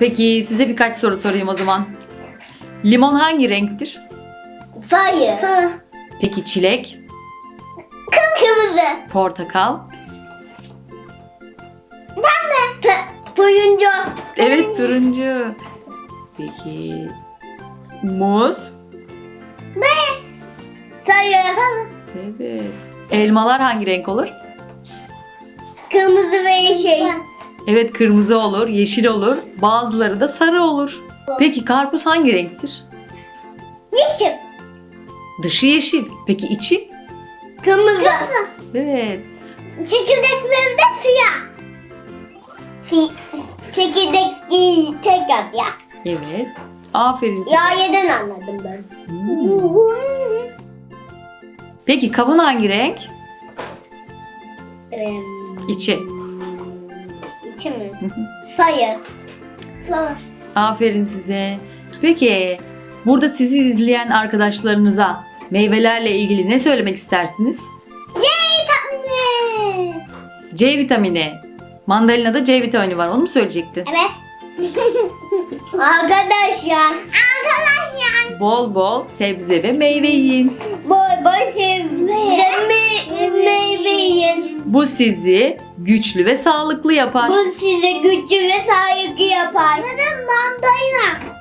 Peki size birkaç soru sorayım o zaman. Limon hangi renktir? Sayı. Peki çilek, Kırmızı. portakal? T- turuncu. Evet turuncu. Peki muz? Sayı. Evet. Elmalar hangi renk olur? Kırmızı ve yeşil. Evet kırmızı olur, yeşil olur. Bazıları da sarı olur. Peki karpuz hangi renktir? Yeşil. Dışı yeşil. Peki içi? Kırmızı. Evet. Çekirdekleri de siyah. Si çekirdek tek yap ya. Evet. Aferin size. Yağyeden anladım ben. Hmm. Peki kavun hangi renk? Em, İçi. İçi mi? Sayı. Sayı. Aferin size. Peki burada sizi izleyen arkadaşlarınıza meyvelerle ilgili ne söylemek istersiniz? Yay tatlı. C vitamini. Mandalina'da C vitamini var. Onu mu söyleyecektin? Evet. Arkadaşlar. Arkadaşlar. Bol bol sebze ve meyve yiyin. Bu sizi güçlü ve sağlıklı yapar. Bu size güçlü ve sağlıklı yapar. Neden mandalina?